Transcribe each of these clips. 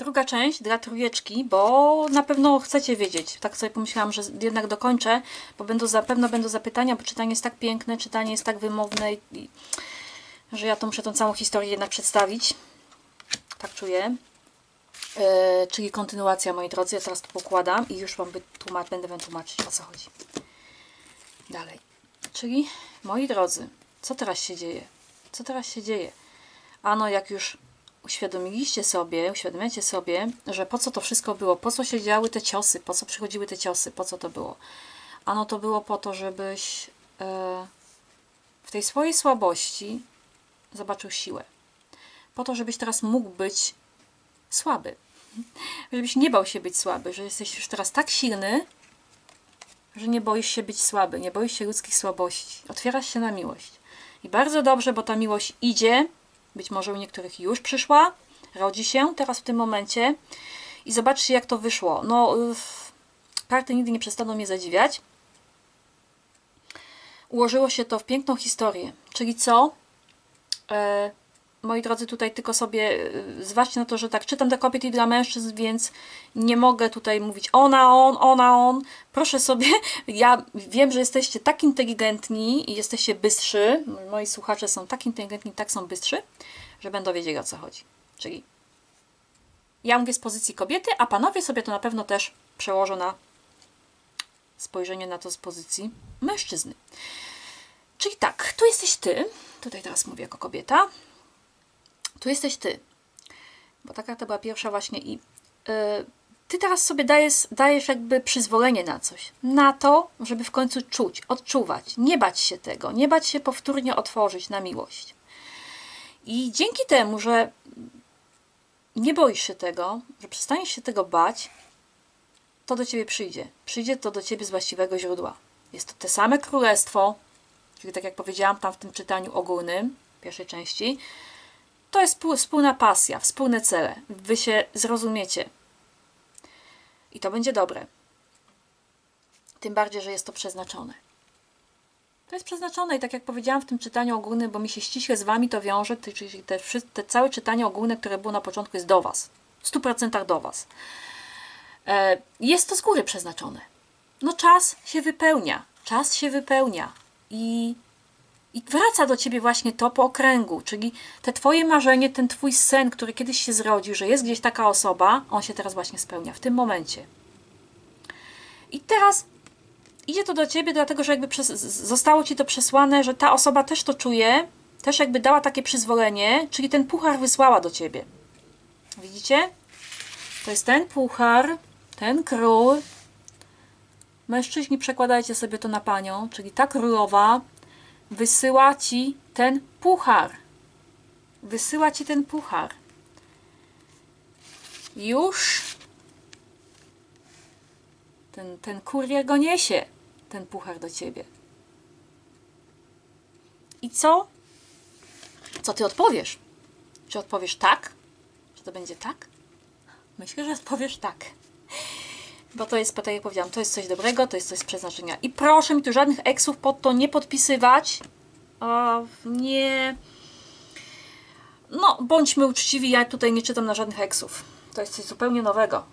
druga część dla trójeczki, bo na pewno chcecie wiedzieć. Tak sobie pomyślałam, że jednak dokończę, bo będą zapewne będą zapytania, bo czytanie jest tak piękne, czytanie jest tak wymowne i, że ja to muszę tą całą historię jednak przedstawić. Tak czuję. E, czyli kontynuacja, moi drodzy. Ja teraz to pokładam i już wam wytłumacz, będę wam tłumaczyć, o co chodzi. Dalej. Czyli, moi drodzy, co teraz się dzieje? Co teraz się dzieje? Ano, jak już uświadomiliście sobie, uświadamiacie sobie, że po co to wszystko było, po co się działy te ciosy, po co przychodziły te ciosy, po co to było. Ano to było po to, żebyś e, w tej swojej słabości zobaczył siłę. Po to, żebyś teraz mógł być słaby. Żebyś nie bał się być słaby, że jesteś już teraz tak silny, że nie boisz się być słaby, nie boisz się ludzkich słabości. Otwierasz się na miłość. I bardzo dobrze, bo ta miłość idzie, być może u niektórych już przyszła, rodzi się teraz w tym momencie. I zobaczcie, jak to wyszło. No, karty nigdy nie przestaną mnie zadziwiać. Ułożyło się to w piękną historię. Czyli co? E, moi drodzy, tutaj tylko sobie e, zważcie na to, że tak czytam dla kobiet i dla mężczyzn, więc nie mogę tutaj mówić ona, on, ona, on. Proszę sobie, ja wiem, że jesteście tak inteligentni i jesteście bystrzy, moi słuchacze są tak inteligentni, tak są bystrzy, że będą wiedzieli o co chodzi. Czyli ja mówię z pozycji kobiety, a panowie sobie to na pewno też przełożą na spojrzenie na to z pozycji mężczyzny. Czyli tak, tu jesteś ty, tutaj teraz mówię jako kobieta, tu jesteś ty, bo ta karta była pierwsza właśnie i yy, ty teraz sobie dajesz, dajesz jakby przyzwolenie na coś, na to, żeby w końcu czuć, odczuwać, nie bać się tego, nie bać się powtórnie otworzyć na miłość. I dzięki temu, że nie boisz się tego, że przestaniesz się tego bać, to do ciebie przyjdzie. Przyjdzie to do ciebie z właściwego źródła. Jest to te same królestwo, czyli tak jak powiedziałam tam w tym czytaniu ogólnym, pierwszej części, to jest wspólna pasja, wspólne cele. Wy się zrozumiecie. I to będzie dobre. Tym bardziej, że jest to przeznaczone. To jest przeznaczone i tak jak powiedziałam w tym czytaniu ogólnym, bo mi się ściśle z Wami to wiąże, czyli te, te całe czytanie ogólne, które było na początku jest do Was. W 100% do Was. E, jest to z góry przeznaczone. No czas się wypełnia. Czas się wypełnia. I i wraca do ciebie właśnie to po okręgu, czyli te twoje marzenie, ten twój sen, który kiedyś się zrodził, że jest gdzieś taka osoba, on się teraz właśnie spełnia, w tym momencie. I teraz idzie to do ciebie, dlatego że jakby przez, zostało ci to przesłane, że ta osoba też to czuje, też jakby dała takie przyzwolenie, czyli ten puchar wysłała do ciebie. Widzicie? To jest ten puchar, ten król. Mężczyźni przekładajcie sobie to na panią, czyli ta królowa wysyła ci ten puchar. Wysyła ci ten puchar. Już ten, ten kurier go niesie, ten puchar do ciebie. I co? Co ty odpowiesz? Czy odpowiesz tak? Czy to będzie tak? Myślę, że odpowiesz tak. Bo to jest, tak jak powiedziałam, to jest coś dobrego, to jest coś z przeznaczenia. I proszę mi tu żadnych eksów pod to nie podpisywać. O, nie. No, bądźmy uczciwi, ja tutaj nie czytam na żadnych eksów. To jest coś zupełnie nowego.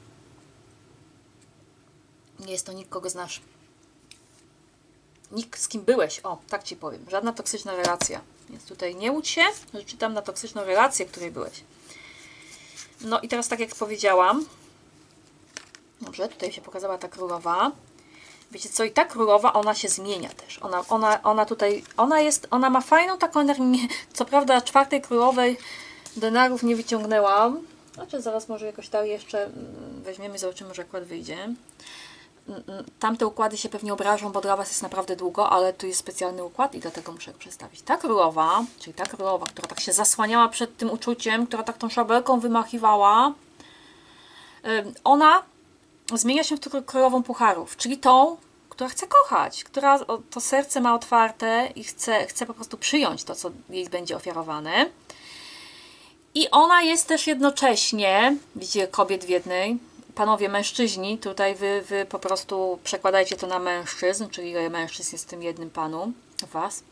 Nie jest to nikt, kogo znasz. Nikt, z kim byłeś. O, tak ci powiem. Żadna toksyczna relacja. Więc tutaj nie łudź się, że czytam na toksyczną relację, w której byłeś. No i teraz, tak jak powiedziałam, Dobrze, tutaj się pokazała ta królowa. Wiecie co, i ta królowa, ona się zmienia też. Ona, ona, ona tutaj, ona jest, ona ma fajną taką energię. Co prawda czwartej królowej denarów nie wyciągnęłam. Znaczy zaraz może jakoś tak jeszcze mm, weźmiemy, zobaczymy, że akurat wyjdzie. Mm, mm, tamte układy się pewnie obrażą, bo dla Was jest naprawdę długo, ale tu jest specjalny układ i dlatego muszę go przedstawić. Ta królowa, czyli ta królowa, która tak się zasłaniała przed tym uczuciem, która tak tą szabelką wymachiwała, ona zmienia się w tą królową pucharów, czyli tą, która chce kochać, która to serce ma otwarte i chce, chce po prostu przyjąć to, co jej będzie ofiarowane. I ona jest też jednocześnie, widzicie, kobiet w jednej, panowie mężczyźni, tutaj wy, wy po prostu przekładajcie to na mężczyzn, czyli ile mężczyzn jest w tym jednym panu, was,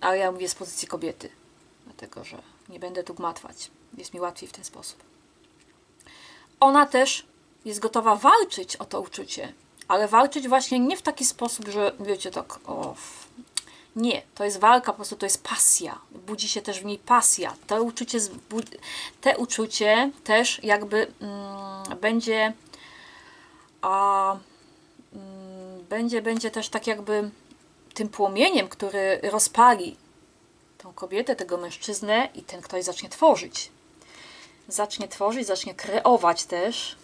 ale ja mówię z pozycji kobiety, dlatego że nie będę tu gmatwać, jest mi łatwiej w ten sposób. ona też jest gotowa walczyć o to uczucie, ale walczyć właśnie nie w taki sposób, że wiecie, tak, nie, to jest walka, po prostu to jest pasja. Budzi się też w niej pasja. To uczucie, te uczucie też jakby mm, będzie, a, mm, będzie, będzie też tak jakby tym płomieniem, który rozpali tą kobietę, tego mężczyznę i ten ktoś zacznie tworzyć. Zacznie tworzyć, zacznie kreować też.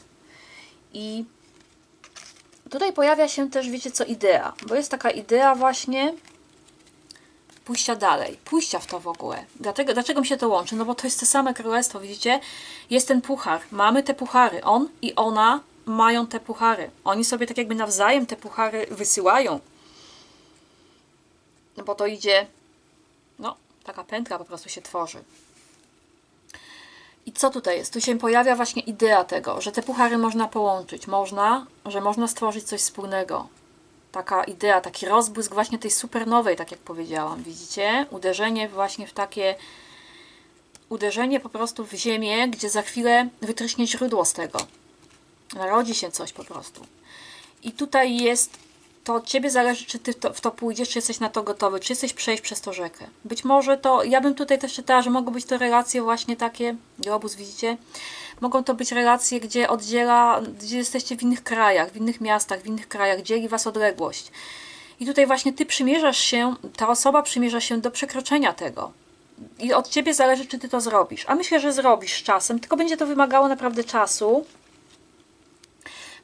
I tutaj pojawia się też, wiecie co, idea, bo jest taka idea właśnie pójścia dalej, pójścia w to w ogóle. Dlatego, dlaczego mi się to łączy? No bo to jest to same królestwo, widzicie? Jest ten puchar, mamy te puchary, on i ona mają te puchary. Oni sobie tak jakby nawzajem te puchary wysyłają. No bo to idzie, no, taka pętla po prostu się tworzy. I co tutaj jest? Tu się pojawia właśnie idea tego, że te puchary można połączyć, można, że można stworzyć coś wspólnego. Taka idea, taki rozbłysk właśnie tej supernowej, tak jak powiedziałam, widzicie? Uderzenie właśnie w takie, uderzenie po prostu w ziemię, gdzie za chwilę wytryśnie źródło z tego. Narodzi się coś po prostu. I tutaj jest, to od Ciebie zależy, czy Ty w to, pójdziesz, czy jesteś na to gotowy, czy jesteś przejść przez to rzekę. Być może to, ja bym tutaj też czytała, że mogą być to relacje właśnie takie, globus widzicie, mogą to być relacje, gdzie oddziela, gdzie jesteście w innych krajach, w innych miastach, w innych krajach, dzieli Was odległość. I tutaj właśnie Ty przymierzasz się, ta osoba przymierza się do przekroczenia tego. I od Ciebie zależy, czy Ty to zrobisz. A myślę, że zrobisz z czasem, tylko będzie to wymagało naprawdę czasu,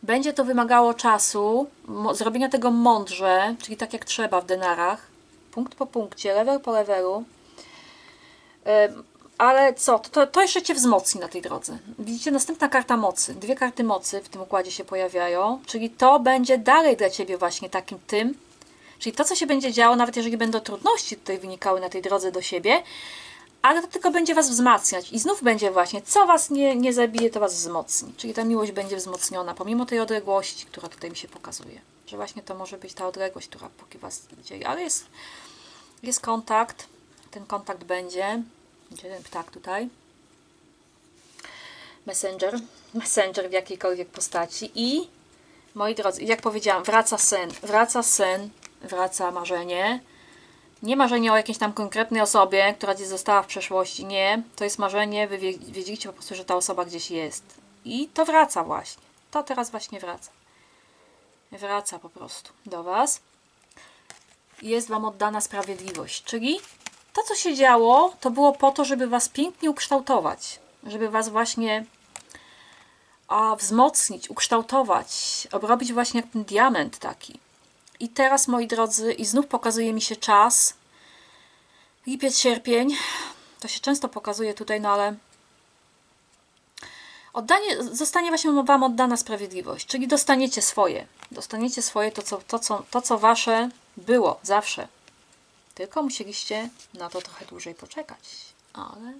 będzie to wymagało czasu, zrobienia tego mądrze, czyli tak jak trzeba w denarach, punkt po punkcie, level po levelu. Em, Ale co, to, to jeszcze Cię wzmocni na tej drodze. Widzicie, następna karta mocy. Dwie karty mocy w tym układzie się pojawiają, czyli to będzie dalej dla Ciebie właśnie takim tym, czyli to, co się będzie działo, nawet jeżeli będą trudności tutaj wynikały na tej drodze do siebie, ale to tylko będzie Was wzmacniać. I znów będzie właśnie, co Was nie, nie zabije, to Was wzmocni. Czyli ta miłość będzie wzmocniona, pomimo tej odległości, która tutaj mi się pokazuje. Że właśnie to może być ta odległość, która póki Was dzieje, ale jest, jest kontakt, ten kontakt będzie, gdzie ten ptak tutaj? Messenger, messenger w jakiejkolwiek postaci. I moi drodzy, jak powiedziałam, wraca sen, wraca sen, wraca marzenie, nie marzenie o jakiejś tam konkretnej osobie, która gdzieś została w przeszłości. Nie. To jest marzenie, wy wie- wiedzieliście po prostu, że ta osoba gdzieś jest. I to wraca właśnie. To teraz właśnie wraca. Wraca po prostu do Was. Jest Wam oddana sprawiedliwość. Czyli to, co się działo, to było po to, żeby Was pięknie ukształtować. Żeby Was właśnie a, wzmocnić, ukształtować. Obrobić właśnie jak ten diament taki. I teraz, moi drodzy, i znów pokazuje mi się czas. Lipiec, sierpień. To się często pokazuje tutaj, no ale oddanie, zostanie właśnie Wam oddana sprawiedliwość, czyli dostaniecie swoje. Dostaniecie swoje, to co, to, co, to co Wasze było zawsze. Tylko musieliście na to trochę dłużej poczekać. Ale,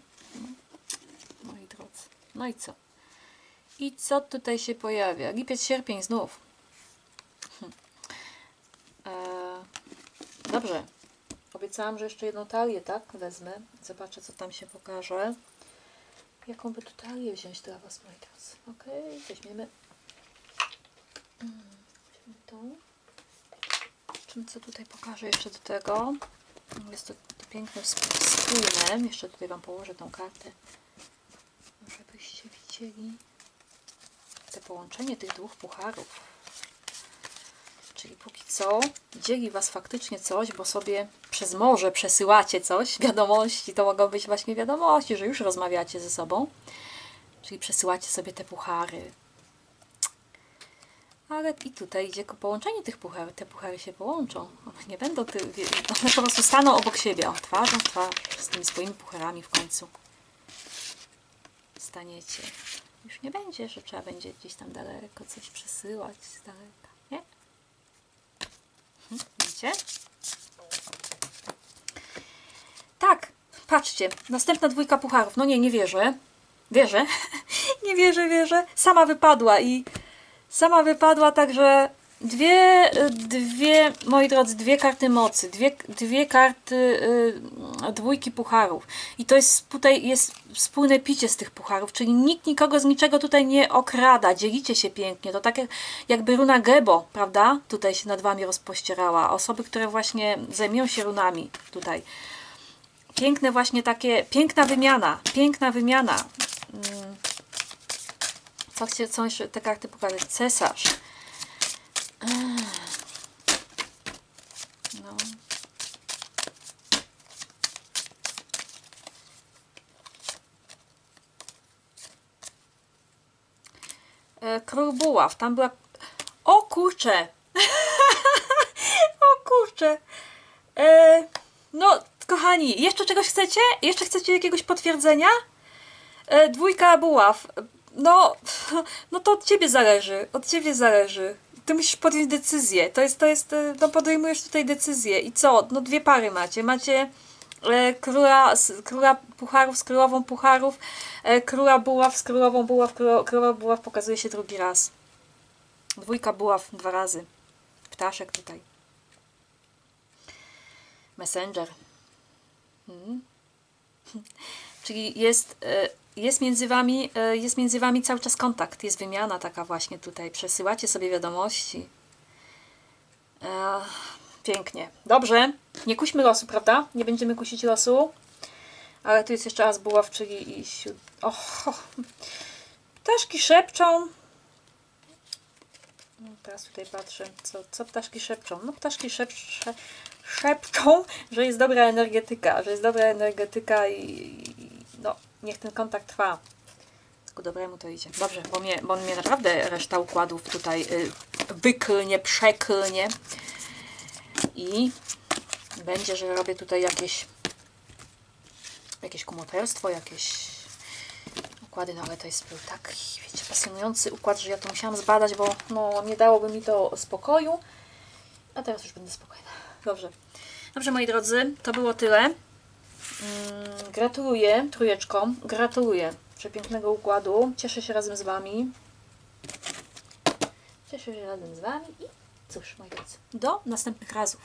moi drodzy, no i co? I co tutaj się pojawia? Lipiec, sierpień znów. Dobrze. Obiecałam, że jeszcze jedną talię, tak? Wezmę. Zobaczę, co tam się pokaże. Jaką by tu talię wziąć dla Was, moi drodzy? Ok, weźmiemy. Mm, Weźmiemy tą. Czym co tutaj pokażę jeszcze do tego? Jest to, to piękne sp- spójne. Jeszcze tutaj Wam położę tą kartę, żebyście widzieli te połączenie tych dwóch pucharów. Czyli póki co dzieli Was faktycznie coś, bo sobie przez morze przesyłacie coś, wiadomości, to mogą być właśnie wiadomości, że już rozmawiacie ze sobą. Czyli przesyłacie sobie te puchary. Ale i tutaj idzie połączenie tych pucharów. Te puchary się połączą. One nie będą, ty, one po prostu staną obok siebie, o, twarzą twarz, z tymi swoimi pucharami w końcu. Staniecie. Już nie będzie, że trzeba będzie gdzieś tam daleko coś przesyłać z daleka, Widzicie? Tak, patrzcie, następna dwójka pucharów. No nie, nie wierzę. Wierzę. nie wierzę, wierzę. Sama wypadła i sama wypadła, także dwie, dwie, moi drodzy, dwie karty mocy, dwie, dwie karty y, dwójki pucharów. I to jest tutaj jest wspólne picie z tych pucharów, czyli nikt nikogo z niczego tutaj nie okrada, dzielicie się pięknie. To tak jak, jakby runa Gebo, prawda? Tutaj się nad wami rozpościerała. Osoby, które właśnie zajmują się runami tutaj. Piękne właśnie takie, piękna wymiana, piękna wymiana. Mm. Co chcecie, co jeszcze te karty pokazać? Cesarz. No. E, Król Buław, tam była... O kurczę! o kurczę! E, no, kochani, jeszcze czegoś chcecie? Jeszcze chcecie jakiegoś potwierdzenia? E, dwójka Buław. No, no to od ciebie zależy. Od ciebie zależy. Ty musisz podjąć decyzję. To jest, to jest, e, no podejmujesz tutaj decyzję. I co? No dwie pary macie. Macie e, króla, z, króla pucharów z królową pucharów, e, króla buław z królową buław, królowa buław pokazuje się drugi raz. Dwójka buław dwa razy. Ptaszek tutaj. Messenger. Mhm. Czyli jest, e, jest między wami, e, jest między wami cały czas kontakt, jest wymiana taka właśnie tutaj. Przesyłacie sobie wiadomości. E, Pięknie. Dobrze. Nie kuśmy losu, prawda? Nie będziemy kusić losu. Ale tu jest jeszcze raz buław, czyli i siód... Och, ptaszki szepczą. No, teraz tutaj patrzę, co, co ptaszki szepczą. No ptaszki szep, sze, szepczą, że jest dobra energetyka, że jest dobra energetyka i, i no, niech ten kontakt trwa. Ku dobremu to idzie. Dobrze, bo mnie, bo mnie naprawdę reszta układów tutaj y, wyklnie, przeklnie. I będzie, że robię tutaj jakieś jakieś kumoterstwo, jakieś układy, no ale to jest był tak, wiecie, pasjonujący układ, że ja to musiałam zbadać, bo no, nie dałoby mi to spokoju. A teraz już będę spokojna. Dobrze. Dobrze, moi drodzy, to było tyle. Mm, gratuluję trójeczkom, gratuluję przepięknego układu. Cieszę się razem z Wami. Cieszę się razem z Wami i cóż, moi drodzy, do następnych razów.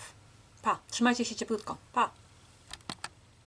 Pa, trzymajcie się cieplutko. Pa.